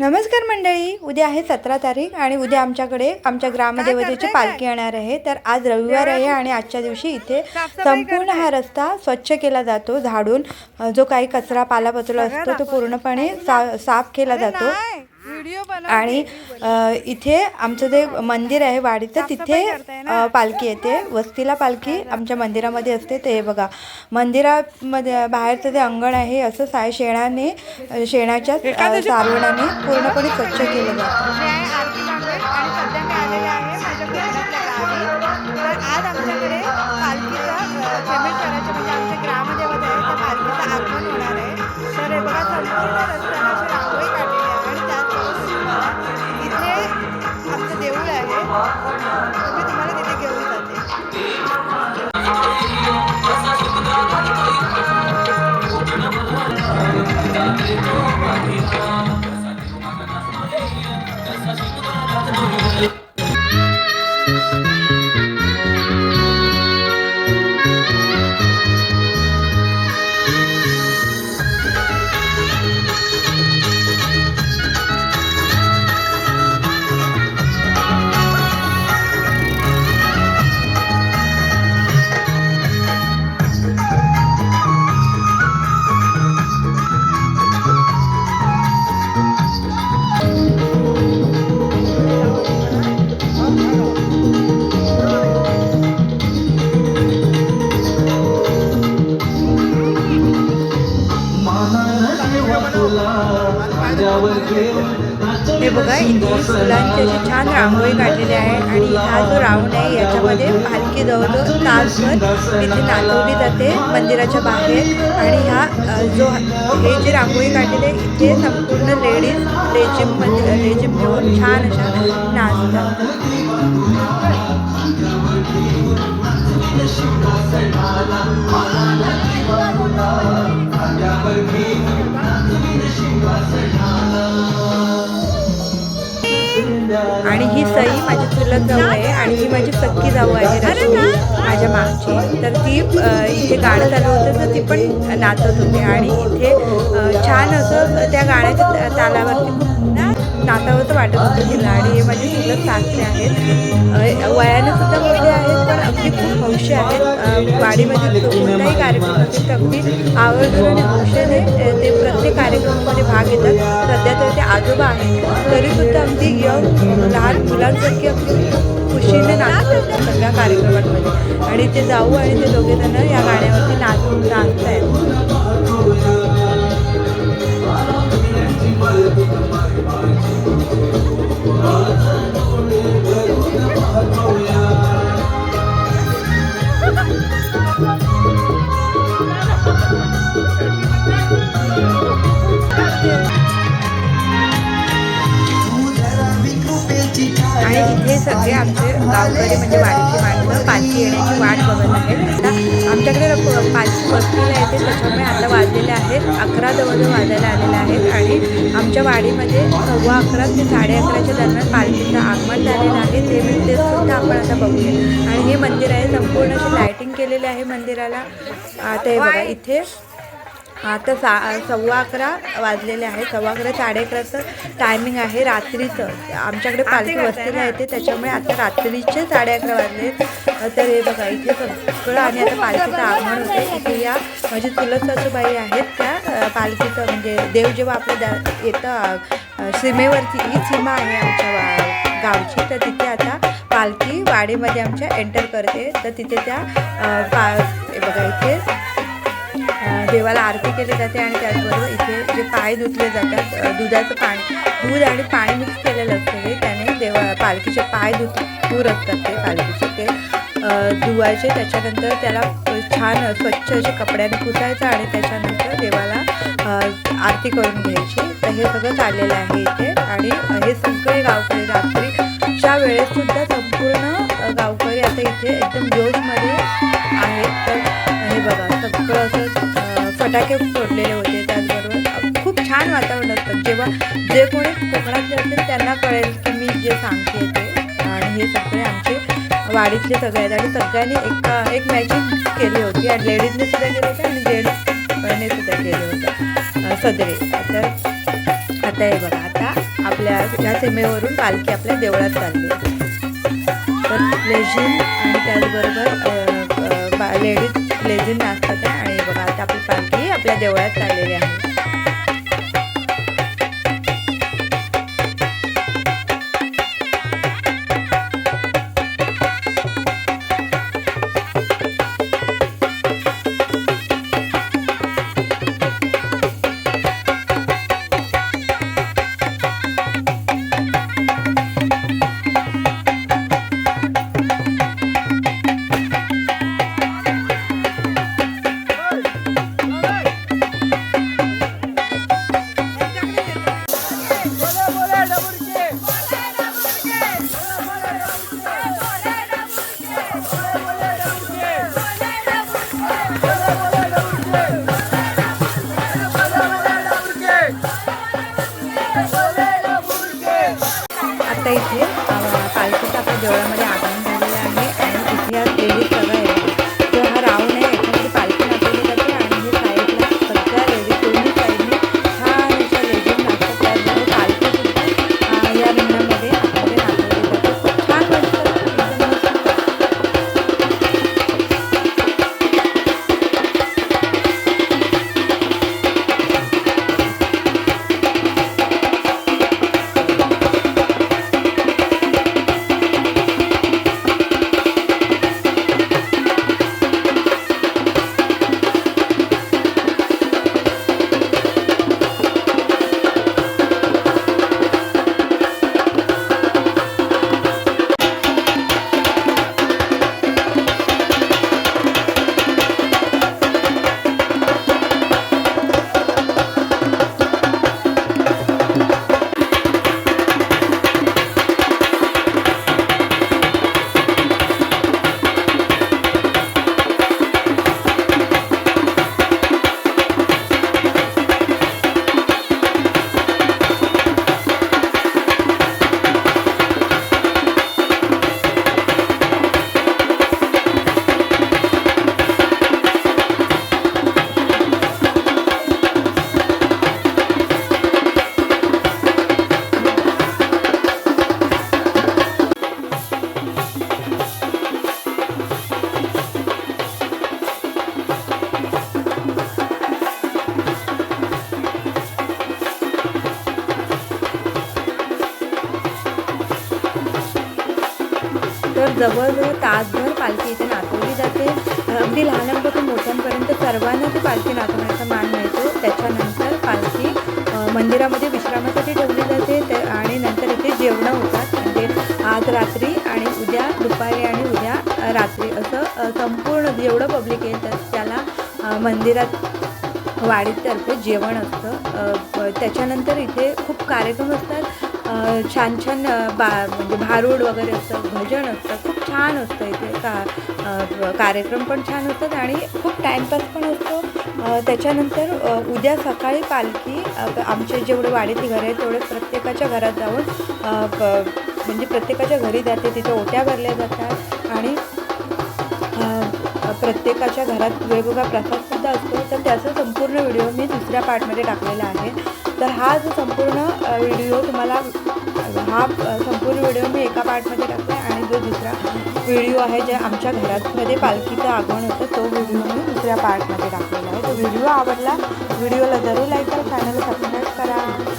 नमस्कार मंडळी उद्या आहे सतरा तारीख आणि उद्या आमच्याकडे आमच्या ग्रामदेवतेची पालखी येणार आहे. तर आज रविवार आहे आणि आजच्या दिवशी इथे संपूर्ण हा रस्ता स्वच्छ केला जातो झाडून. जो काही कचरा पालापचला असतो तो पूर्णपणे सा साफ केला जातो. आणि इथे आमचं जे मंदिर आहे वाडीचं तिथे पालखी येते. वस्तीला पालखी आमच्या मंदिरामध्ये असते. ते हे बघा मंदिरामध्ये बाहेरचं जे अंगण आहे असं साय शेणाने शेणाच्या सारवणाने पूर्णपणे स्वच्छ केलं जातं. हे बघा इथे फुलांची अशी छान रांगोळी काढलेली आहे आणि हा जो राऊंड आहे याच्यामध्ये पालखी जवळजवळ तासभर इथे नाचवली जाते मंदिराच्या बाहेर. आणि ह्या जो हे जे रांगोळी काढलेली आहे इथे संपूर्ण लेडीज लेजिम मंदिर लेजिम घेऊन छान अशा नाचतात. आणि ही सई माझी चुलत जाऊ आहे आणि ही माझी सख्खी जाऊ आहे माझ्या मागची. तर ती इथे गाणं चालू होतं तर ती पण नाचत होती. आणि इथे छान असं त्या गाण्याच्या तालावरती खूप तर वाटत होतं तिला आणि हे माझे चुलत सासरे आहेत. वयानं वयाने सुद्धा मोठे आहेत पण अगदी खूप हौशी आहेत. वाडीमध्ये कोणताही कार्यक्रम असेल तर अगदी आवर्जून आणि हौशेने ते प्रत्येक कार्यक्रमामध्ये भाग घेतात. सध्या तर ते आजोबा आहेत. तरीसुद्धा अगदी यंग लहान मुलांसारखी अगदी खुशीने नाचत असतात सगळ्या कार्यक्रमांमध्ये. आणि ते जाऊ आणि ते दोघे जण या गाण्यावरती नाच नाचत आहेत आणि इथे सगळे आमचे गावकरी म्हणजे वारीची माणसं पालखी येण्याची वाट बघत आहेत. आमच्याकडे रप- पालखी वस्तीला येते त्याच्यामुळे आता वाजलेले आहेत. अकरा जवळजवळ वाजायला आलेले आहेत आणि आमच्या वाडीमध्ये सव्वा अकरा ते साडे अकराच्या दरम्यान पालखीचं आगमन झालेलं आहे. ते म्हणजे सुद्धा आपण आता बघूया. आणि हे मंदिर आहे संपूर्ण अशी लायटिंग केलेली आहे मंदिराला. आता बघा इथे आता सा सव्वा अकरा वाजलेले आहे सव्वा अकरा साडे अकराचं टायमिंग आहे रात्रीचं. आमच्याकडे पालखी वस्तीला येते त्याच्यामुळे आता रात्रीचे साडे अकरा वाजले तर हे बघा इथे सगळं आणि आता पालखीचं आगमन होतं इथे या माझी चुलत सासूबाई आहेत त्या पालखीचं म्हणजे देव जेव्हा आपल्या येतं सीमेवरती ही सीमा आहे आमच्या वा गावची. तर तिथे आता पालखी वाडीमध्ये आमच्या एंटर करते. तर तिथे त्या पा बघा इथे देवाला आरती केली जाते आणि त्याचबरोबर इथे जे पाय धुतले जातात दुधाचं पाणी दूध आणि पाणी मिक्स केलेलं असतं हे त्याने देवा पालखीचे पाय धुत दूर असतात ते पालखीचे. ते धुवायचे त्याच्यानंतर त्याला छान स्वच्छ असे कपड्याने पुसायचं आणि त्याच्यानंतर देवाला आरती करून घ्यायची. तर हे सगळं चाललेलं आहे इथे. आणि हे सगळे गावकरी फटाके फोडलेले होते त्याचबरोबर खूप छान वातावरण असतं. जेव्हा जे कोणी कोकणातले असतील त्यांना कळेल की मी जे सांगते ते. आणि हे सगळे आमचे वाडीतले सगळे आहेत. आणि सगळ्यांनी एक एक मॅचिंग केली होती. आणि लेडीजने सुद्धा केली होती आणि जेंट्सने सुद्धा केली होतं. सदरे. तर आता हे बघा. आता आपल्या या सीमेवरून पालखी आपल्या देवळात चालली तर लेझिम आणि त्याचबरोबर लेडीज लेझिम नाचतात आणि बघा आता आपली पालखी आपल्या देवळात आलेले आहे. जवळजवळ तासभर पालखी इथे नाचवली जाते. अगदी लहानांपासून मोठ्यांपर्यंत सर्वांना ती पालखी नाचवण्याचा मान मिळतो. त्याच्यानंतर पालखी मंदिरामध्ये विश्रामासाठी ठेवली जाते. ते आणि नंतर इथे जेवणं होतात. म्हणजे आज रात्री आणि उद्या दुपारी आणि उद्या रात्री. असं संपूर्ण जेवढं पब्लिक येतात त्याला मंदिरात वाडीतर्फे जेवण असतं. त्याच्यानंतर इथे खूप कार्यक्रम असतात. छान छान बा म्हणजे भारूड वगैरे असतं भजन असतं खूप छान असतं इथे का कार्यक्रम पण छान होतात आणि खूप टाईमपास पण असतो. त्याच्यानंतर उद्या सकाळी पालखी आमचे जेवढे वाडीतली घरं आहेत तेवढे प्रत्येकाच्या घरात जाऊन म्हणजे प्रत्येकाच्या घरी जाते. तिथे ओट्या भरल्या जातात आणि प्रत्येकाच्या घरात वेगवेगळा प्रसादसुद्धा असतो. तर त्याचा संपूर्ण व्हिडिओ मी दुसऱ्या पार्टमध्ये टाकलेला आहे. तर हा जो संपूर्ण व्हिडिओ तुम्हाला हा संपूर्ण व्हिडिओ मी एका पार्टमध्ये टाकते आणि जो दुसरा व्हिडिओ आहे जे आमच्या घरातमध्ये पालखीचं आगमन होतं तो व्हिडिओ मी दुसऱ्या पार्टमध्ये टाकलेला आहे. तो व्हिडिओ आवडला व्हिडिओला जरूर लाईक करा चॅनलला सबस्क्राईब करा.